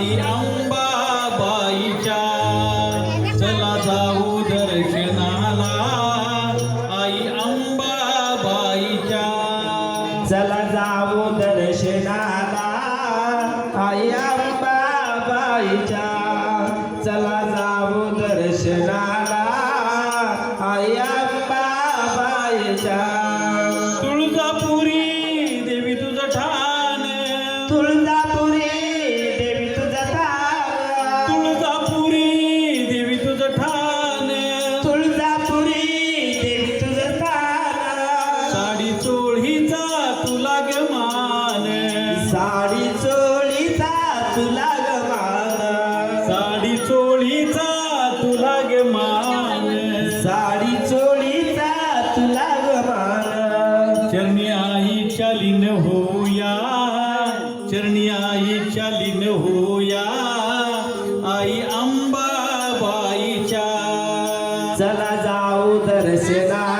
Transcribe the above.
आई अंबाबाईच्या. चला जाऊ दर्शनाला आई अंबाबाईच्या. चला जाऊ दर्शनाला आई अंबाबाईच्या. चला जाऊ दर्शना साडी चोळीचा मान. साडी चोळीचा आईच्या लीन होया आईच्या लीन होया आई चला जाऊ दर्शना